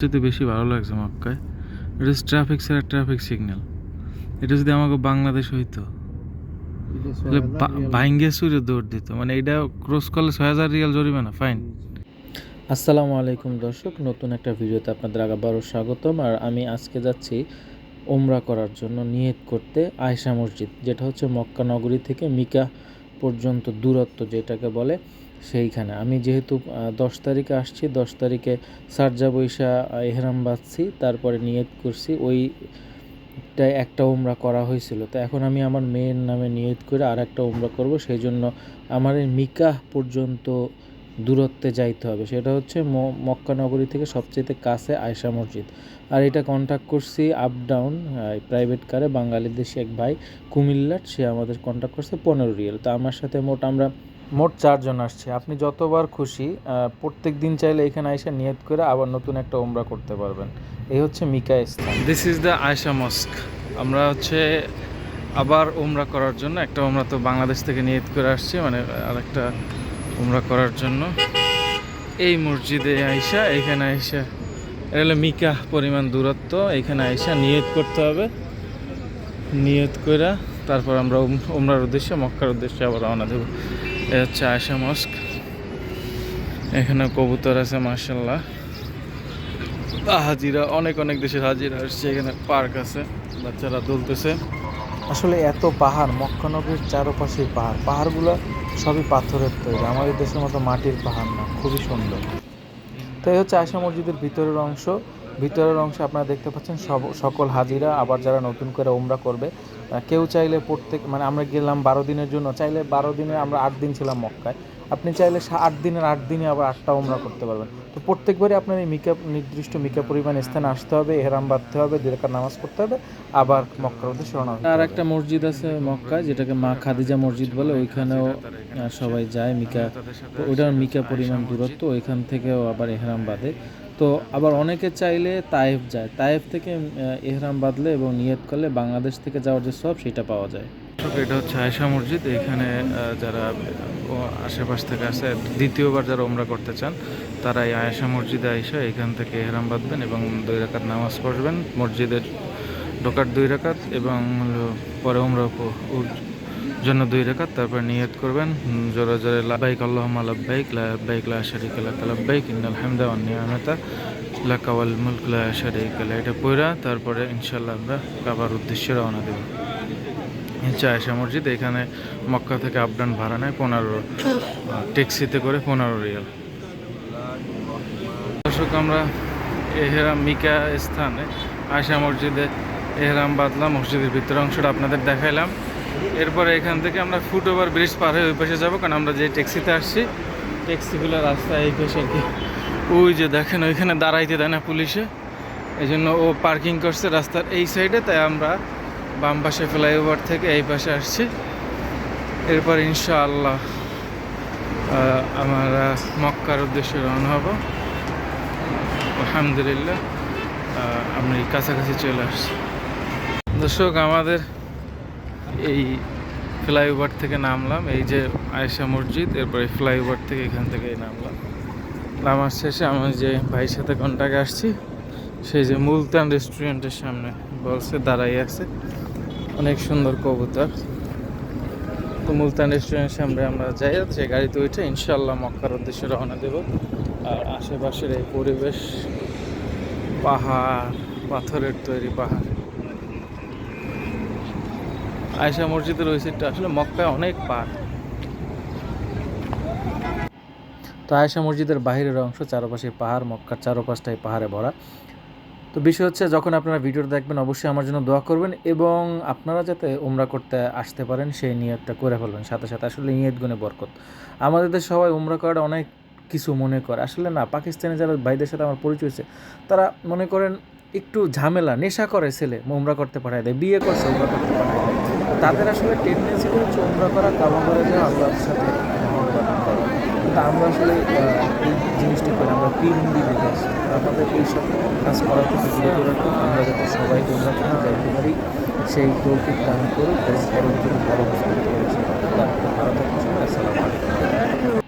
সবচেয়ে বেশি ভালো লাগছে মক্কায়। এটা হচ্ছে ট্রাফিক ছাড়া ট্রাফিক সিগন্যাল এটা যদি আমাকে বাংলাদেশ হইতো ভাঙ্গে সুরে দৌড় দিত। মানে এটা ক্রস করলে ছয় হাজার রিয়াল জরিমানা ফাইন আসসালামু আলাইকুম দর্শক, নতুন একটা ভিডিওতে আপনাদের আবারও স্বাগতম। আর আমি আজকে যাচ্ছি ওমরা করার জন্য নিয়ত করতে আয়সা মসজিদ, যেটা হচ্ছে মক্কা নগরী থেকে মিকা পর্যন্ত দূরত্ব যেটাকে বলে। সেইখানে। আমি যেহেতু দশ তারিখে আসছি, দশ তারিখে সারজা বৈশা এহরাম বাঁধছি, তারপরে নিয়ত করছি ওইটাই একটা ওমরা করা হয়েছিল। তো এখন আমি আমার মেয়ের নামে নিয়ত করে আর একটা ওমরা করব সেই জন্য আমার এই মিকাহ পর্যন্ত দূরত্বে যাইতে হবে। সেটা হচ্ছে ম- মক্কা নগরী থেকে সবচেয়ে কাছে আয়সা মসজিদ। আর এটা কন্ট্যাক্ট করছি আপ ডাউন প্রাইভেট কারে বাঙালি দেশি এক ভাই কুমিল্লার, সে আমাদের কন্ট্যাক্ট করছে পনেরো রিয়েল। তো আমার সাথে মোট আমরা মোট চারজন আসছে। আপনি যতবার খুশি প্রত্যেক দিন চাইলে এখানে এসে নিয়ত করে আবার নতুন একটা ওমরা করতে পারবেন। এই হচ্ছে মিকা স্থান this is the Aisha mosque আমরা হচ্ছে আবার ওমরা করার জন্য, একটা ওমরা তো বাংলাদেশ থেকে নিয়ত করে আসছি মানে আরেকটা উমরা করার জন্য। এই মসজিদে আইসা, এখানে আইসা, এটা হলো মিকা পরিমাণ দূরত্ব, এখানে আইসা নিয়ত করতে হবে। নিয়ত কইরা তারপর আমরা উমরার উদ্দেশ্যে, মক্কার উদ্দেশ্যে আবার রওনা দেবো। এ হচ্ছে আয়সা মস্ক। এখানে কবুতর আছে মার্শাল্লাহ হাজিরা, অনেক অনেক দেশের হাজিরা আসছে, এখানে পার্ক আছে, বাচ্চারা দুলতেছে। আসলে এত পাহাড় মক্কানগরীর চারপাশে পাহাড়। পাহাড়গুলো সবই পাথরের তৈরি, আমাদের দেশের মতো মাটির পাহাড় না, খুবই সুন্দর। তো এই হচ্ছে আয়সা মসজিদের ভিতরের অংশ। ভিতরের অংশে আপনারা দেখতে পাচ্ছেন সব সকল হাজিরা আবার যারা নতুন করে ওমরা করবে কেউ চাইলে প্রত্যেক মানে আমরা গেলাম বারো দিনের জন্য চাইলে বারো দিনে আমরা আট দিন ছিলাম মক্কায়। আপনি চাইলে আট দিনের আট দিনে আবার আটটা ওমরা করতে পারবেন। তো প্রত্যেকবারই আপনার এই মিকা নির্দিষ্ট মিকা পরিমাণ স্থানে আসতে হবে এহরাম বাঁধতে হবে দুই রেখার নামাজ পড়তে হবে আবার মক্কার উদ্দেশ্যে রওনা হতে আর একটা মসজিদ আছে মক্কায় যেটাকে মা খাদিজা মসজিদ বলে ওইখানেও সবাই যায় মিকা ওইটার মিকা পরিমাণ দূরত্ব ওইখান থেকেও আবার এহরাম বাঁধে। তো আবার অনেকে চাইলে তায়েফ যায়। তায়েফ থেকে এহরাম বাঁধলে এবং নিয়ত করলে বাংলাদেশ থেকে যাওয়ার যে সব, সেটা পাওয়া যায়। এটা হচ্ছে আয়সা মসজিদ। এখানে যারা আশেপাশ থেকে আসে, দ্বিতীয়বার যারা ওমরা করতে চান তারা এই আয়েশা মসজিদে আয়সা এখান থেকে এহরাম বাঁধবেন এবং দুই রাকাত নামাজ পড়বেন। মসজিদের ঢোকার দুই রাকাত এবং পরে ওমরা জন্য দুই রাকাত তারপর নিয়ত করবেন জোরে জোরে লাবাইক আল্লাহুম্মা লাব্বাইক লাব্বাইক, লা শারীকা লাক লাব্বাইক, ইন্নাল হামদা ওয়ান নিয়ামাতা মুলক, লা এটা পড়া তারপরে ইনশাআল্লাহ আমরা কাবার উদ্দেশ্যে রওনা দেব। আয়সা মসজিদ, এখানে মক্কা থেকে আপডাউন ভাড়া নেয় পনেরো ট্যাক্সিতে করে পনেরো রিয়াল। দর্শক, আমরা এহেরাম মিকা স্থানে আয়সা মসজিদে এহরাম বাদলাম মসজিদের ভিতরের অংশটা আপনাদের দেখাইলাম। এরপরে এখান থেকে আমরা ফুট ওভার ব্রিজ পার হয়ে ওই পাশে যাব, কারণ আমরা যে ট্যাক্সিতে আসছি ট্যাক্সিগুলো রাস্তা এই পাশে কি। ওই যে দেখেন, ওইখানে দাঁড়াইতে দেয় না পুলিশে। এই জন্য ও পার্কিং করছে রাস্তার এই সাইডে, তাই আমরা বাম পাশে ফ্লাইওভার থেকে এই পাশে আসছি। এরপর ইনশাআল্লাহ আমরা মক্কার উদ্দেশ্যে রওনা হব। আলহামদুলিল্লাহ আমরা কাছাকাছি চলে আসছি। দর্শক, আমাদের এই ফ্লাইওভার থেকে নামলাম, এই যে আয়েশা মসজিদ, এরপরে ফ্লাইওভার থেকে এখান থেকে নামলাম। নামার শেষে আমি যে ভাইয়ের সাথে কন্টাক্টে আসছি সেই যে মুলতান রেস্টুরেন্টের সামনে বলছে, দাঁড়াই আছে। অনেক সুন্দর কবুতর। তো মুলতান রেস্টুরেন্টের সামনে আমরা যাই সেই গাড়িতে উঠে ইনশাল্লাহ মক্কার উদ্দেশ্যে রওনা দেব। আর আশেপাশের এই পরিবেশ, পাহাড়, পাথরের তৈরি পাহাড়। আয়সা মসজিদের ওই সাইডটা আসলে মক্কায় অনেক পাহাড়। তো আয়েশা মসজিদের বাইরের অংশ চারপাশে পাহাড়, মক্কার চারপাশটাই পাহাড়ে ভরা। তো বিষয় হচ্ছে, যখন আপনারা ভিডিওটা দেখবেন, অবশ্যই আমার জন্য দোয়া করবেন এবং আপনারা যাতে উমরা করতে আসতে পারেন, সেই নিয়তটা করে ফেলবেন। সাথে সাথে আসলে নিয়ত গুণে বরকত। আমাদের দেশে সবাই উমরা করাটা অনেক কিছু মনে করে। আসলে না, পাকিস্তানে যারা ভাইদের সাথে আমার পরিচয় হয়েছে, তারা মনে করেন একটু ঝামেলা, নেশা করে ছেলে, উমরা করতে পাঠায় দেয়, বিয়ে করছে, উমরা করতে পাঠায় দেয়। তাদের আসলে টেন্ডেন্সি হচ্ছে উমরা করা কামা করে যে আল্লাহর সাথে কিন্তু আমরা আসলে জিনিসটি করে, আমরা প্রি হিন্দি দেখে আমাদের আমাদের এইসব কাজ করার থেকে বিরত রাখুন আমরা যাতে সবাই উমরা করে, যাইতে পারি, সেই তৌফিক দান করে পরবর্তীতে বড় বড় বড় সবাই আসসালামু আলাইকুম।